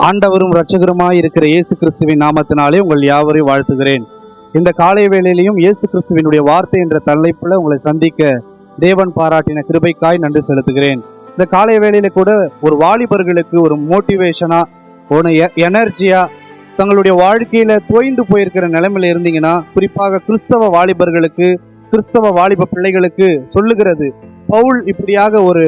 ஆண்டவரும் இரட்சகருமாய் இருக்கிற இயேசு கிறிஸ்துவின் நாமத்தினாலே உங்கள் யாவரையும் வாழ்த்துகிறேன். இந்த காலை வேளையிலையும் இயேசு கிறிஸ்துவினுடைய வார்த்தை என்ற தலைப்புல உங்களை சந்திக்க தேவன் பாராட்டின கிருபைக்காய் நன்றி செலுத்துகிறேன். இந்த காலை வேளையில கூட ஒரு வாலிபர்களுக்கு ஒரு மோட்டிவேஷனா ஒரு எனர்ஜியா தங்களுடைய வாழ்க்கையில தோய்ந்து போயிருக்கிற நிலைமையில இருந்தீங்கன்னா குறிப்பாக கிறிஸ்தவ வாலிபர்களுக்கு கிறிஸ்தவ வாலிப பிள்ளைகளுக்கு சொல்லுகிறது பவுல் இப்படியாக ஒரு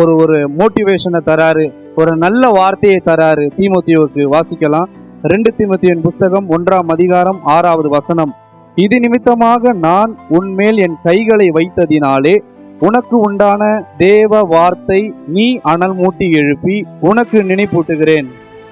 ஒரு ஒரு மோட்டிவேஷனை தராரு. ஒரு நல்ல வார்த்தையை தராரு. தீமுத்தியோவுக்கு வாசிக்கலாம். ரெண்டு தீமோத்தேயுவின் புஸ்தகம் ஒன்றாம் அதிகாரம் ஆறாவது வசனம். இது நிமித்தமாக நான் உன்மேல் என் கைகளை வைத்ததினாலே உனக்கு உண்டான தேவ வார்த்தை நீ அனல் மூட்டி எழுப்பி உனக்கு நினைப்பூட்டுகிறேன்.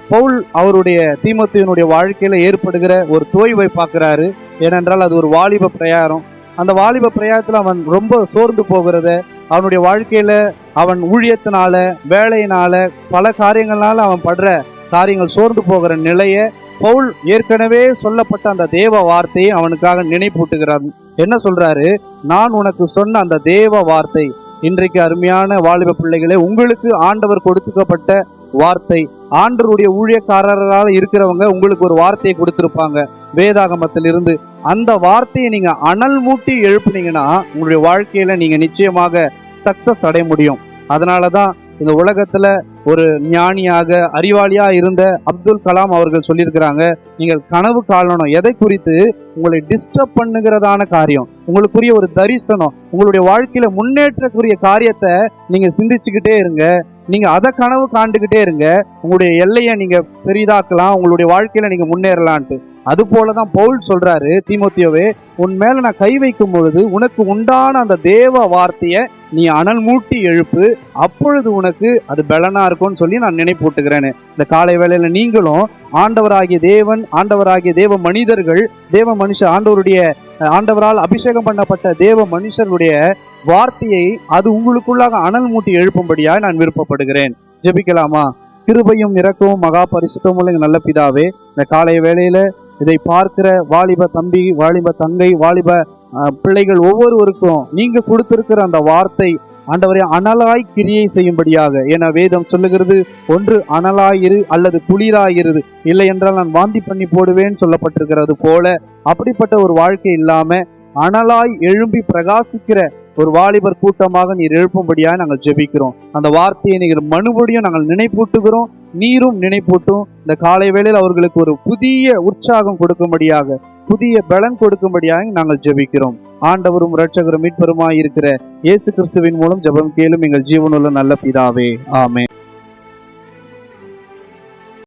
பவுல் அவருடைய தீமத்தியனுடைய வாழ்க்கையில ஏற்படுகிற ஒரு தோய்வை பார்க்கிறாரு. ஏனென்றால் அது ஒரு வாலிப பிரயாரம் அந்த வாலிப பிரயாரத்துல அவன் ரொம்ப சோர்ந்து போகிறத அவனுடைய வாழ்க்கையில அவன் ஊழியத்தினால வேலையினால பல காரியங்களால அவன் படுற காரியங்கள் சோர்ந்து போகிற நிலைய பவுல் ஏற்கனவே சொல்லப்பட்ட அந்த தேவ வார்த்தையை அவனுக்காக நினைப்பூட்டுகிறார். என்ன சொல்றாரு? நான் உனக்கு சொன்ன அந்த தேவ வார்த்தை. இன்றைக்கு அருமையான வாலிப பிள்ளைகளே உங்களுக்கு ஆண்டவர் கொடுத்துக்கப்பட்ட வார்த்தை. ஆண்டவருடைய ஊழியக்காரர்களால் இருக்கிறவங்க உங்களுக்கு ஒரு வார்த்தையை கொடுத்துருப்பாங்க. வேதாகமத்திலிருந்து. அந்த வார்த்தையை நீங்க அனல் மூட்டி எழுப்புனீங்கன்னா உங்களுடைய வாழ்க்கையில நீங்க நிச்சயமாக சக்சஸ் அடைய முடியும். அதனாலதான் இந்த உலகத்தில் ஒரு ஞானியாக அறிவாளியாக இருந்த அப்துல் கலாம் அவர்கள் சொல்லியிருக்கிறாங்க நீங்கள் கனவு காணணும். எதை குறித்து? உங்களை டிஸ்டர்ப் பண்ணுகிறதான காரியம். உங்களுக்குரிய ஒரு தரிசனம் உங்களுடைய வாழ்க்கையில முன்னேற்றக்குரிய காரியத்தை நீங்கள் சிந்திச்சுக்கிட்டே இருங்க. நீங்க அதை கனவு காண்டுகிட்டே இருங்க. உங்களுடைய எல்லையை நீங்க பெரிதாக்கலாம் உங்களுடைய வாழ்க்கையில நீங்க முன்னேறலான்ட்டு. அது போலதான் பவுல் சொல்றாரு தீமோத்தியோவே உன் மேல நான் கை வைக்கும் பொழுது உனக்கு உண்டான அந்த தேவ வார்த்தையை நீ அனல் மூட்டி எழுப்பு அப்பொழுது உனக்கு அது பலனா இருக்கும்னு சொல்லி நான் நினைப்பூட்டுகிறேன்னு இந்த காலை வேளையில நீங்களும் ஆண்டவராகிய தேவன் ஆண்டவராகிய தேவ மனிதர்கள் தேவ மனுஷர் ஆண்டவருடைய ஆண்டவரால் அபிஷேகம் பண்ணப்பட்ட தேவ மனுஷருடைய வார்த்தையை அது உங்களுக்குள்ளாக அனல் மூட்டி எழுப்பும்படியாக நான் விருப்பப்படுகிறேன். ஜெபிக்கலாமா? கிருபையும் இறக்கவும் மகா பரிசுத்தமும் நல்ல பிதாவே இந்த காலை வேளையில இதை பார்க்கிற வாலிப தம்பி வாலிப தங்கை வாலிப பிள்ளைகள் ஒவ்வொருவருக்கும் நீங்க கொடுத்திருக்கிற அந்த வார்த்தை ஆண்டவரை அனலாய் கிரியை செய்யும்படியாக. என வேதம் சொல்லுகிறது ஒன்று அனலாயிரு அல்லது குளிராயிரு. இல்லை என்றால் நான் வாந்தி பண்ணி போடுவேன் சொல்லப்பட்டிருக்கிறது போல அப்படிப்பட்ட ஒரு வாழ்க்கை இல்லாம அனலாய் எழும்பி பிரகாசிக்கிற ஒரு வாலிபர் கூட்டமாக நீர் எழுப்பும்படியாக நாங்கள் ஜெபிக்கிறோம். அந்த வார்த்தையை நீங்கள் மறுபடியும் நாங்கள் நினைப்பூட்டுகிறோம். நீரும் நினைப்பூட்டும். இந்த காலை வேளையில் அவர்களுக்கு ஒரு புதிய உற்சாகம் கொடுக்கும்படியாக புதிய பலன் கொடுக்கும்படியாக நாங்கள் ஜெபிக்கிறோம். ஆண்டவரும் இரட்சகரும் மீட்பருமாய் இருக்கிற இயேசு கிறிஸ்துவின் மூலம் ஜெபம் கேளும் எங்கள் ஜீவனுள்ள நல்ல பிதாவே. ஆமே